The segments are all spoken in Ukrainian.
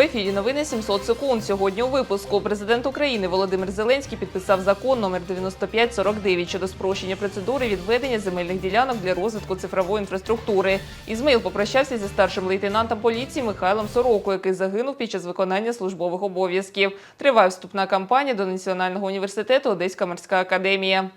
В ефірі новини 700 секунд. Сьогодні у випуску президент України Володимир Зеленський підписав закон номер 9549 щодо спрощення процедури відведення земельних ділянок для розвитку цифрової інфраструктури. Ізмаїл попрощався зі старшим лейтенантом поліції Михайлом Сороко, який загинув під час виконання службових обов'язків. Триває вступна кампанія до Національного університету Одеська морська академія.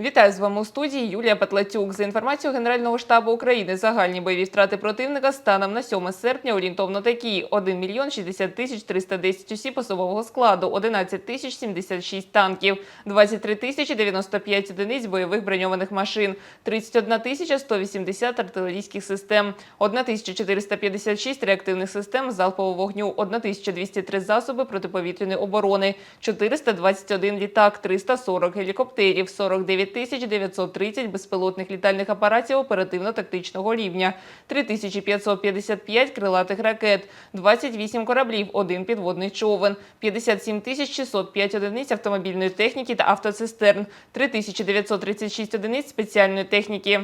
Вітаю з вами у студії Юлія Патлатюк. За інформацією Генерального штабу України, загальні бойові втрати противника станом на 7 серпня орієнтовно такі: 1 мільйон 60 тисяч 310 осіб особового складу, 11 тисяч 76 танків, 23 тисячі 95 одиниць бойових броньованих машин, 31 тисяча 180 артилерійських систем, 1456 реактивних систем залпового вогню, 1203 засоби протиповітряної оборони, 421 літак, 340 гелікоптерів, 49 тисяч 930 безпілотних літальних апаратів оперативно-тактичного рівня, 3555 крилатих ракет, 28 кораблів, один підводний човен, 57 тисяч 605 одиниць автомобільної техніки та автоцистерн, 3936 одиниць спеціальної техніки.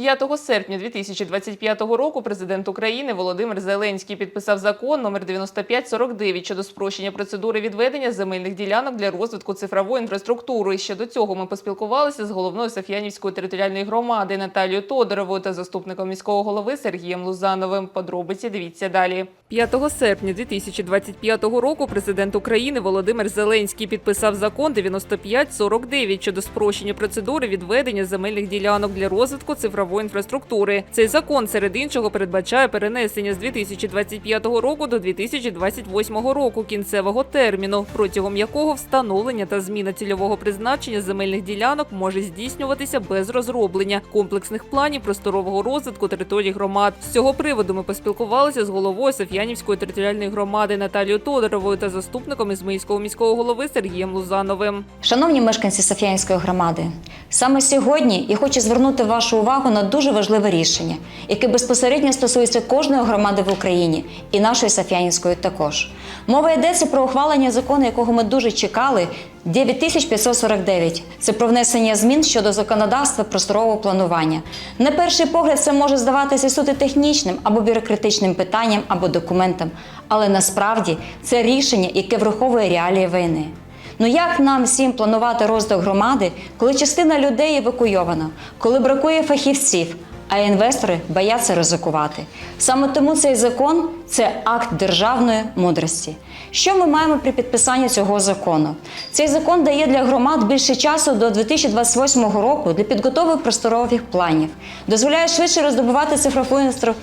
5 серпня 2025 року президент України Володимир Зеленський підписав закон номер 9549 щодо спрощення процедури відведення земельних ділянок для розвитку цифрової інфраструктури. Ще до цього ми поспілкувалися з головною Саф'янівської територіальної громади Наталією Тодоровою та заступником міського голови Сергієм Лузановим. Подробиці дивіться далі. 5 серпня 2025 року президент України Володимир Зеленський підписав закон 9549 щодо спрощення процедури відведення земельних ділянок для розвитку цифрової інфраструктури. Цей закон серед іншого передбачає перенесення з 2025 року до 2028 року кінцевого терміну, протягом якого встановлення та зміна цільового призначення земельних ділянок може здійснюватися без розроблення комплексних планів просторового розвитку територій громад. З цього приводу ми поспілкувалися з головою Соф'янівської територіальної громади Наталією Тодоровою та заступником Ізмаїльського міського голови Сергієм Лузановим. Шановні мешканці Софіянської громади, саме сьогодні я хочу звернути вашу увагу на дуже важливе рішення, яке безпосередньо стосується кожної громади в Україні і нашої Софіянської також. Мова йдеться про ухвалення закону, якого ми дуже чекали. 9549 – це про внесення змін щодо законодавства просторового планування. На перший погляд це може здаватися суто технічним або бюрократичним питанням або документом, але насправді це рішення, яке враховує реалії війни. Ну як нам всім планувати розвиток громади, коли частина людей евакуйована, коли бракує фахівців, а інвестори бояться ризикувати? Саме тому цей закон це акт державної мудрості. Що ми маємо при підписанні цього закону? Цей закон дає для громад більше часу до 2028 року для підготовки просторових планів, дозволяє швидше роздобувати цифрову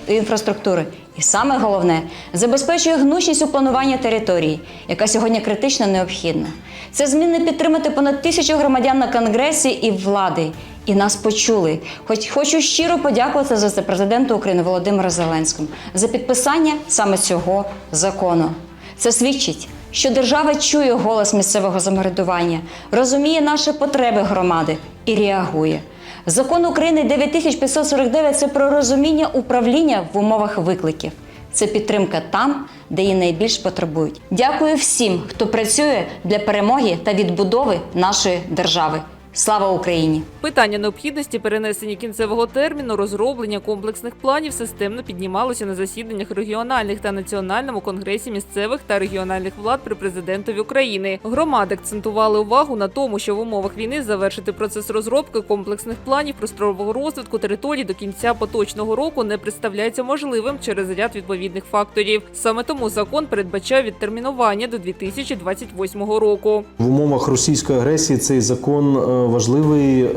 інфраструктуру. І саме головне забезпечує гнучність у плануванні території, яка сьогодні критично необхідна. Це зміни підтримати понад тисячу громадян на конгресі і влади. І нас почули. Хоч хочу щиро подякувати за це президенту України Володимиру Зеленському за підписання саме цього закону. Це свідчить, що держава чує голос місцевого самоврядування, розуміє наші потреби громади і реагує. Закон України 9549 – це про розуміння управління в умовах викликів. Це підтримка там, де її найбільш потребують. Дякую всім, хто працює для перемоги та відбудови нашої держави. Слава Україні! Питання необхідності перенесення кінцевого терміну розроблення комплексних планів системно піднімалося на засіданнях регіональних та національному конгресі місцевих та регіональних влад при президентові України. Громади акцентували увагу на тому, що в умовах війни завершити процес розробки комплексних планів просторового розвитку територій до кінця поточного року не представляється можливим через ряд відповідних факторів. Саме тому закон передбачає відтермінування до 2028 року. В умовах російської агресії цей закон е, важливий е,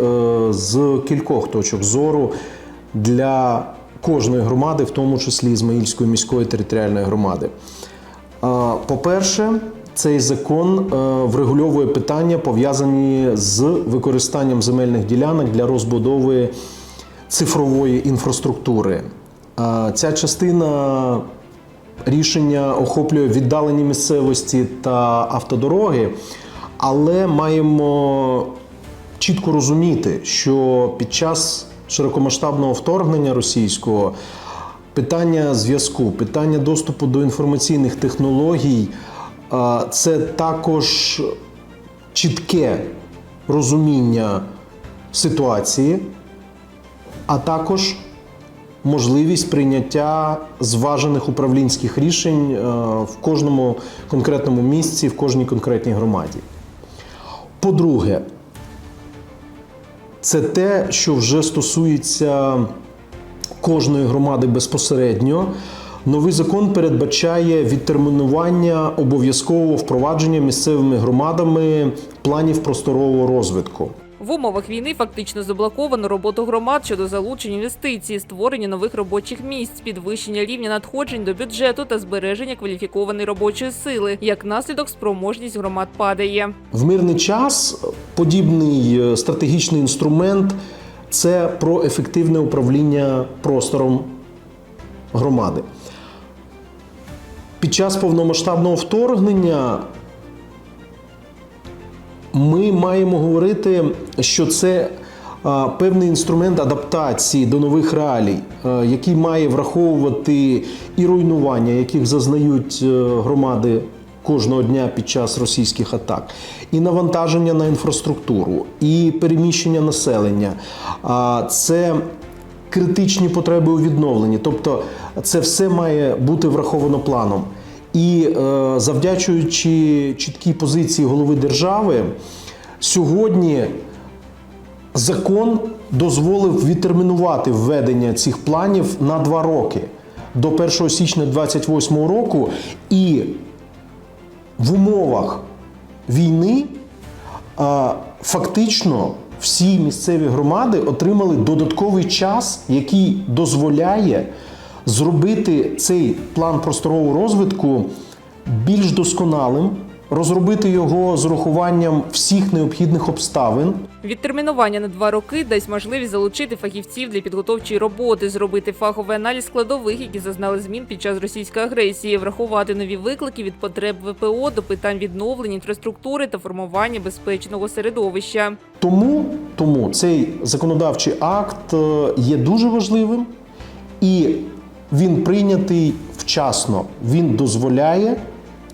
з кількох точок зору для кожної громади, в тому числі Ізмаїльської міської територіальної громади. Е, По-перше, цей закон е, врегульовує питання, пов'язані з використанням земельних ділянок для розбудови цифрової інфраструктури. Ця частина рішення охоплює віддалені місцевості та автодороги, але маємо чітко розуміти, що під час широкомасштабного вторгнення російського, питання зв'язку, питання доступу до інформаційних технологій це також чітке розуміння ситуації, а також можливість прийняття зважених управлінських рішень е, в кожному конкретному місці, в кожній конкретній громаді. По-друге, це те, що вже стосується кожної громади безпосередньо. Новий закон передбачає відтермінування обов'язкового впровадження місцевими громадами планів просторового розвитку. В умовах війни фактично заблоковано роботу громад щодо залучення інвестицій, створення нових робочих місць, підвищення рівня надходжень до бюджету та збереження кваліфікованої робочої сили. Як наслідок, спроможність громад падає. В мирний час подібний е, стратегічний інструмент це про ефективне управління простором громади. Під час повномасштабного вторгнення ми маємо говорити, що це певний інструмент адаптації до нових реалій, який має враховувати і руйнування, яких зазнають е, громади кожного дня під час російських атак, і навантаження на інфраструктуру, і переміщення населення. Це критичні потреби у відновленні. Тобто, це все має бути враховано планом. І е, завдячуючи чіткій позиції голови держави, сьогодні закон дозволив відтермінувати введення цих планів на два роки до 1 січня 2028 року. І в умовах війни фактично всі місцеві громади отримали додатковий час, який дозволяє зробити цей план просторового розвитку більш досконалим, розробити його з урахуванням всіх необхідних обставин. Відтермінування на два роки дасть можливість залучити фахівців для підготовчої роботи, зробити фаховий аналіз складових, які зазнали змін під час російської агресії, врахувати нові виклики від потреб ВПО до питань відновлення інфраструктури та формування безпечного середовища. Тому, тому цей законодавчий акт е, є дуже важливим і він прийнятий вчасно. Він дозволяє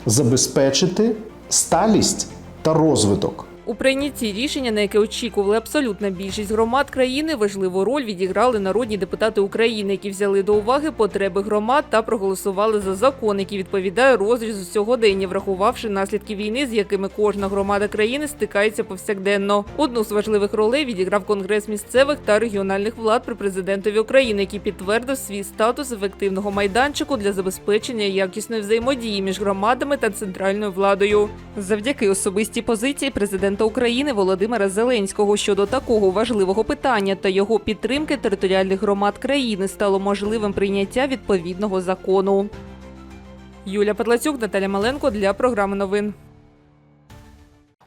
забезпечити сталість та розвиток. У прийнятті рішення, на яке очікували абсолютна більшість громад країни, важливу роль відіграли народні депутати України, які взяли до уваги потреби громад та проголосували за закон, який відповідає розрізу сьогодення, врахувавши наслідки війни, з якими кожна громада країни стикається повсякденно. Одну з важливих ролей відіграв конгрес місцевих та регіональних влад при президентові України, який підтвердив свій статус ефективного майданчику для забезпечення якісної взаємодії між громадами та центральною владою. Завдяки особистій позиції президента України Володимира Зеленського щодо такого важливого питання та його підтримки територіальних громад країни стало можливим прийняття відповідного закону. Юля Петлацюк, Наталя Маленко для програми новин.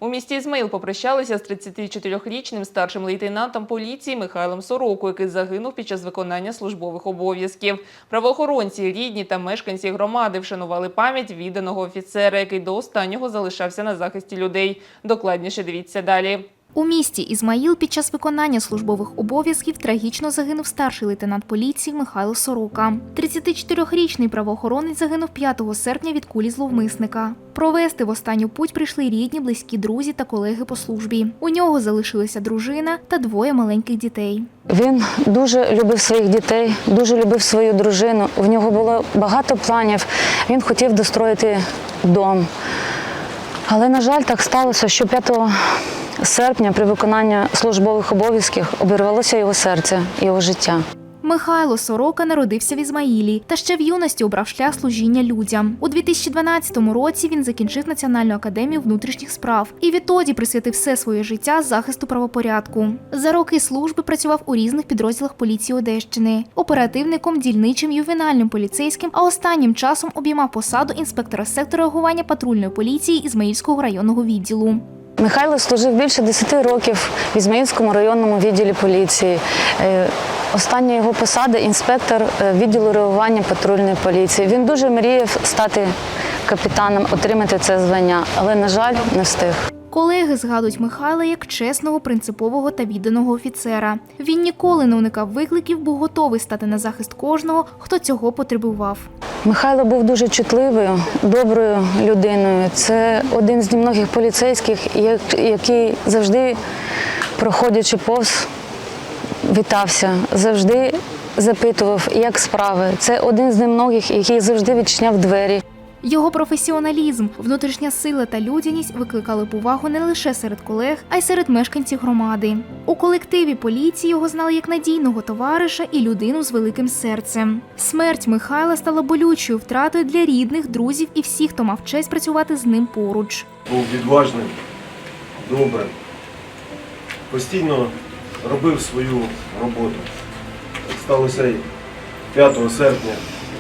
У місті Ізмаїл попрощалися з 34-річним старшим лейтенантом поліції Михайлом Сороку, який загинув під час виконання службових обов'язків. Правоохоронці, рідні та мешканці громади вшанували пам'ять відданого офіцера, який до останнього залишався на захисті людей. Докладніше дивіться далі. У місті Ізмаїл під час виконання службових обов'язків трагічно загинув старший лейтенант поліції Михайло Сорока. 34-річний правоохоронець загинув 5 серпня від кулі зловмисника. Провести в останню путь прийшли рідні, близькі друзі та колеги по службі. У нього залишилися дружина та двоє маленьких дітей. Він дуже любив своїх дітей, дуже любив свою дружину. В нього було багато планів. Він хотів достроїти дом. Але, на жаль, так сталося, що 5 серпня при виконанні службових обов'язків обірвалося його серце, його життя. Михайло Сорока народився в Ізмаїлі та ще в юності обрав шлях служіння людям. У 2012 році він закінчив Національну академію внутрішніх справ і відтоді присвятив все своє життя захисту правопорядку. За роки служби працював у різних підрозділах поліції Одещини, оперативником, дільничим, ювенальним поліцейським, а останнім часом обіймав посаду інспектора сектору реагування патрульної поліції Ізмаїльського районного відділу. Михайло служив більше 10 років в Ізмаїльському районному відділі поліції. Е, Остання його посада інспектор е, відділу реагування патрульної поліції. Він дуже мріяв стати капітаном, отримати це звання, але, на жаль, не встиг. Колеги згадують Михайла як чесного, принципового та відданого офіцера. Він ніколи не уникав викликів, був готовий стати на захист кожного, хто цього потребував. Михайло був дуже чутливою, доброю людиною. Це один з немногих поліцейських, як- який завжди, проходячи повз, вітався, завжди запитував, як справи. Це один з немногих, який завжди відчиняв двері. Його професіоналізм, внутрішня сила та людяність викликали повагу не лише серед колег, а й серед мешканців громади. У колективі поліції його знали як надійного товариша і людину з великим серцем. Смерть Михайла стала болючою втратою для рідних, друзів і всіх, хто мав честь працювати з ним поруч. був відважним, добрим, постійно робив свою роботу. Сталося і 5 серпня,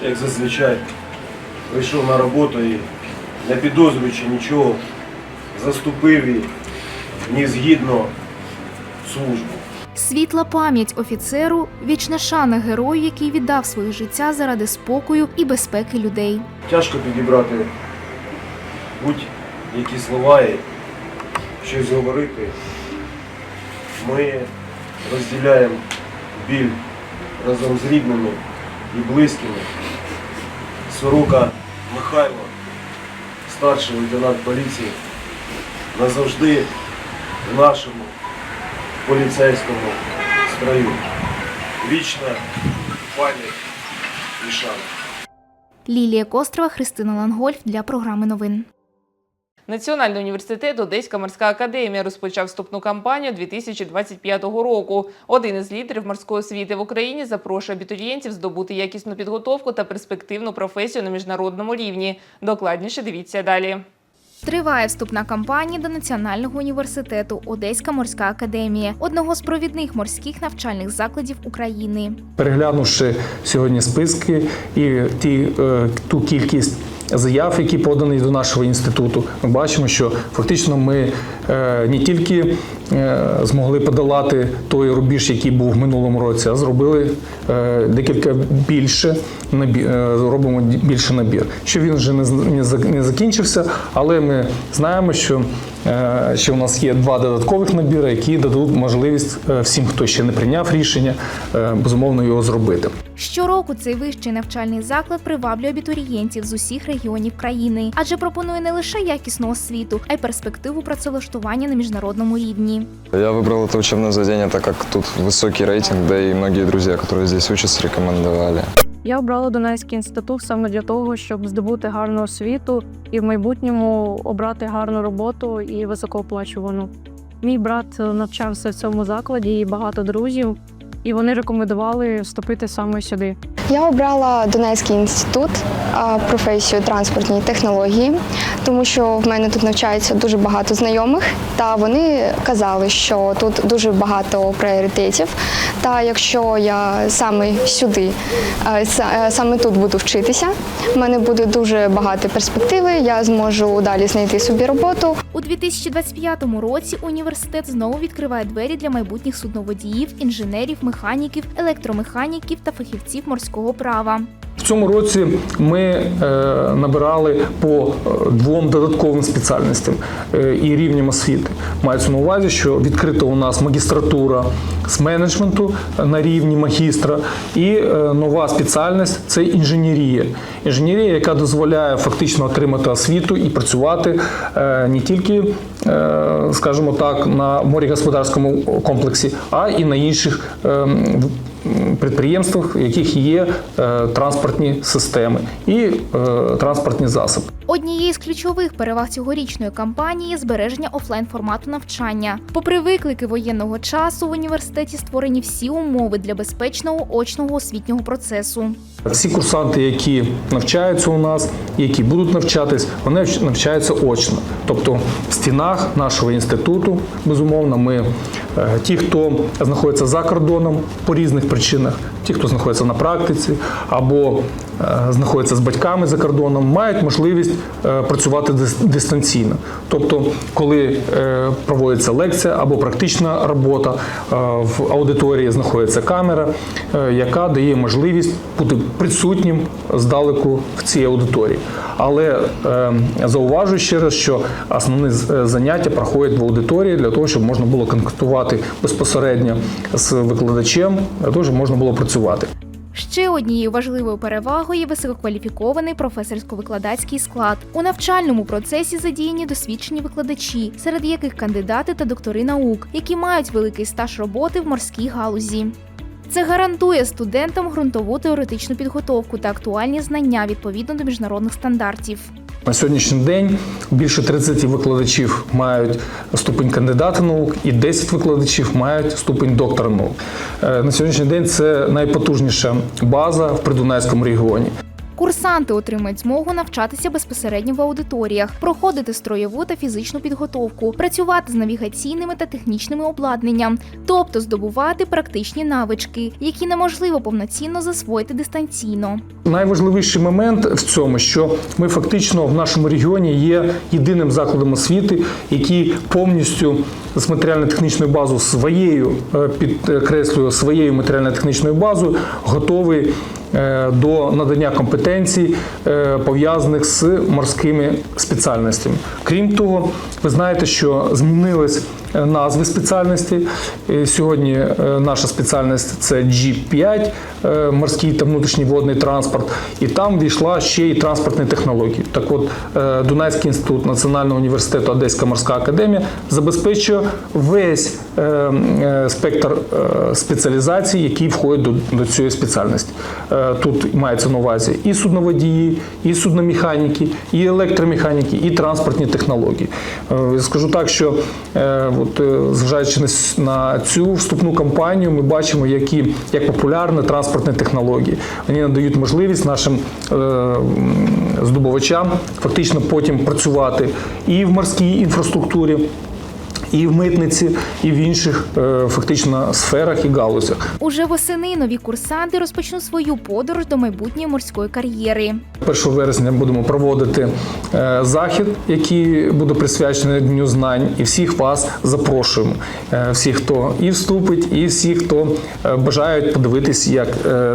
як зазвичай, прийшов на роботу і, не підозрюючи нічого, заступив і ніс гідно службу. Світла пам'ять офіцеру, вічна шана герою, який віддав своє життя заради спокою і безпеки людей. Тяжко підібрати будь-які слова і щось говорити. Ми розділяємо біль разом з рідними і близькими. Сорока Михайло, старший лейтенант поліції, назавжди в нашому поліцейському строю. Вічна пам'ять і шана. Лілія Кострова, Христина Лангольф для програми новин. Національний університет Одеська морська академія розпочав вступну кампанію 2025 року. Один із лідерів морської освіти в Україні запрошує абітурієнтів здобути якісну підготовку та перспективну професію на міжнародному рівні. Докладніше дивіться далі. Триває вступна кампанія до Національного університету Одеська морська академія, одного з провідних морських навчальних закладів України. Переглянувши сьогодні списки і ті, е, ту кількість заяв, які подані до нашого інституту, ми бачимо, що фактично ми е, не тільки змогли подолати той рубіж, який був в минулому році, а зробили е, декілька більше набір, робимо більше набір. Що він вже не закінчився, але ми знаємо, що, е, що у нас є два додаткових набіри, які дадуть можливість е, всім, хто ще не прийняв рішення, е, безумовно його зробити. Щороку цей вищий навчальний заклад приваблює абітурієнтів з усіх регіонів країни, адже пропонує не лише якісну освіту, а й перспективу працевлаштування на міжнародному рівні. Я выбрал это учебное заведение, так как тут высокий рейтинг, да и многие друзья, которые здесь учатся, рекомендовали. Я обрала Донецький інститут саме для того, щоб здобути гарну освіту і в майбутньому обрати гарну роботу і високооплачувану. Мій брат навчався в цьому закладі і багато друзів, і вони рекомендували вступити саме сюди. Я обрала Донецький інститут, а, професію транспортні технології, тому що в мене тут навчається дуже багато знайомих, та вони казали, що тут дуже багато пріоритетів. Та якщо я саме сюди, е, е, саме тут буду вчитися, в мене буде дуже багато перспективи. Я зможу далі знайти собі роботу. У 2025 році університет знову відкриває двері для майбутніх судноводіїв, інженерів, механіків, електромеханіків та фахівців морського права. Цьому році ми е, набирали по е, двом додатковим спеціальностям е, і рівням освіти. Мається на увазі, що відкрита у нас магістратура з менеджменту на рівні магістра, і нова спеціальність це інженерія. Інженерія, яка дозволяє фактично отримати освіту і працювати не тільки, скажімо так, на морегосподарському комплексі, а і на інших. Підприємствах, в яких є е, транспортні системи і е, транспортні засоби. Однією з ключових переваг цьогорічної кампанії збереження офлайн формату навчання. Попри виклики воєнного часу, в університеті створені всі умови для безпечного очного освітнього процесу. Всі курсанти, які навчаються у нас, які будуть навчатись, вони навчаються очно. Тобто в стінах нашого інституту, безумовно, ми ті, хто знаходиться за кордоном по різних причинах, ті, хто знаходиться на практиці, або е, знаходяться з батьками за кордоном, мають можливість е, працювати дис- дистанційно. Тобто, коли е, проводиться лекція або практична робота, е, в аудиторії знаходиться камера, е, яка дає можливість бути присутнім здалеку в цій аудиторії. Але е, зауважу ще раз, що основні е, заняття проходять в аудиторії для того, щоб можна було контактувати безпосередньо з викладачем, для того, щоб можна було працювати. Ще однією важливою перевагою є висококваліфікований професорсько-викладацький склад. У навчальному процесі задіяні досвідчені викладачі, серед яких кандидати та доктори наук, які мають великий стаж роботи в морській галузі. Це гарантує студентам ґрунтову теоретичну підготовку та актуальні знання відповідно до міжнародних стандартів. На сьогоднішній день більше 30 викладачів мають ступень кандидата наук і 10 викладачів мають ступень доктора наук. Е, На сьогоднішній день це найпотужніша база в Придунайському регіоні. Курсанти отримають змогу навчатися безпосередньо в аудиторіях, проходити строєву та фізичну підготовку, працювати з навігаційними та технічними обладнанням, тобто здобувати практичні навички, які неможливо повноцінно засвоїти дистанційно. Найважливіший момент в цьому, що ми фактично в нашому регіоні є єдиним закладом освіти, який повністю з матеріально-технічною базою своєю е, підкреслюю своєю матеріально-технічною базою готовий е, до надання компетенцій, е, пов'язаних з морськими спеціальностями. Крім того, ви знаєте, що змінились е, назви спеціальностей. Е, Сьогодні е, наша спеціальність це G5, е, морський та внутрішній водний транспорт, і там війшла ще й транспортні технології. Так от е, Дунайський інститут Національного університету Одеська морська академія забезпечує весь е, е, спектр е, спеціалізацій, які входять до, до цієї спеціальності. Е, Тут мається на увазі і судноводії, і судномеханіки, і електромеханіки, і транспортні технології. Е, Скажу так, що е, от, е, зважаючи на цю вступну кампанію, ми бачимо, які як популярні транспортні технології. Вони надають можливість нашим е, здобувачам фактично потім працювати і в морській інфраструктурі. І в митниці, і в інших е, фактично сферах і галузях. Уже восени нові курсанти розпочнуть свою подорож до майбутньої морської кар'єри. 1 вересня будемо проводити е, захід, який буде присвячений Дню знань, і всіх вас запрошуємо. Е, Всіх, хто і вступить, і всі, хто бажають подивитись, як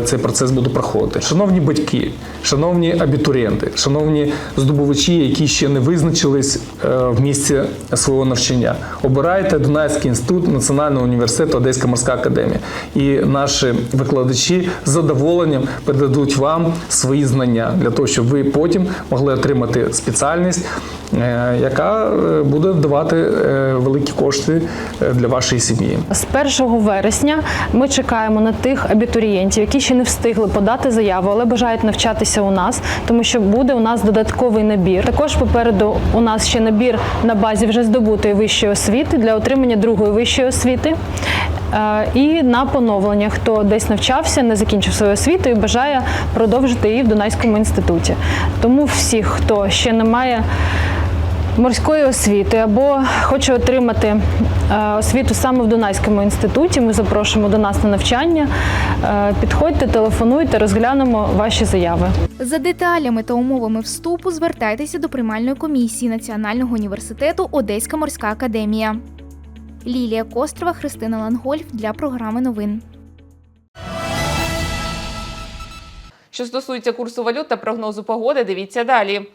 цей процес буде проходити. Шановні батьки, шановні абітурієнти, шановні здобувачі, які ще не визначились в місці свого навчання. Обирайте Дунайський інститут Національного університету Одеська морська академія. І наші викладачі з задоволенням передадуть вам свої знання для того, щоб ви потім могли отримати спеціальність, е, яка е, буде давати е, великі кошти для вашої сім'ї. З 1 вересня ми чекаємо на тих абітурієнтів, які ще не встигли подати заяву, але бажають навчатися у нас, тому що буде у нас додатковий набір. Також попереду у нас ще набір на базі вже здобутої вищої освіти для отримання другої вищої освіти. Е, І на поновлення, хто десь навчався, не закінчив свою освіту і бажає продовжити її в Дунайському інституті. Тому всіх, хто ще не має морської освіти або хоче отримати е, освіту саме в Дунайському інституті, ми запрошуємо до нас на навчання. Е, Підходьте, телефонуйте, розглянемо ваші заяви. За деталями та умовами вступу звертайтеся до приймальної комісії Національного університету Одеська морська академія. Лілія Кострова, Христина Лангольф для програми новин. Що стосується курсу валют та прогнозу погоди, дивіться далі.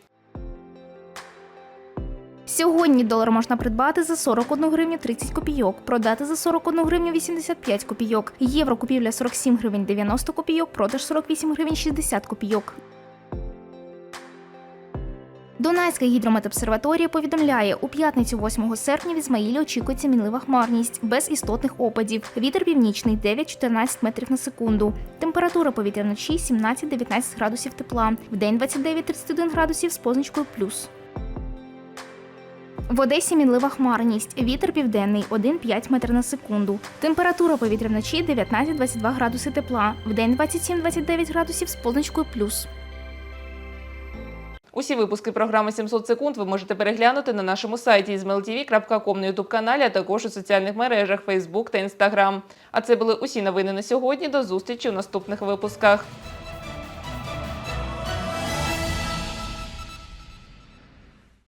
Сьогодні долар можна придбати за 41 гривню 30 копійок, продати за 41 гривню 85 копійок. Євро купівля 47 гривень 90 копійок, продаж 48 гривень 60 копійок. Дунайська гідрометобсерваторія повідомляє, у п'ятницю 8 серпня в Ізмаїлі очікується мінлива хмарність, без істотних опадів. Вітер північний 9-14 метрів на секунду. Температура повітря вночі 17-19 градусів тепла. Вдень 29-31 градусів з позначкою плюс. В Одесі мінлива хмарність. Вітер південний 1,5 метр на секунду. Температура повітря вночі 19-22 градуси тепла. Вдень 27-29 градусів з позначкою плюс. Усі випуски програми 700 секунд ви можете переглянути на нашому сайті izmailtv.com на youtube каналі, а також у соціальних мережах Facebook та Instagram. А це були усі новини на сьогодні. До зустрічі у наступних випусках.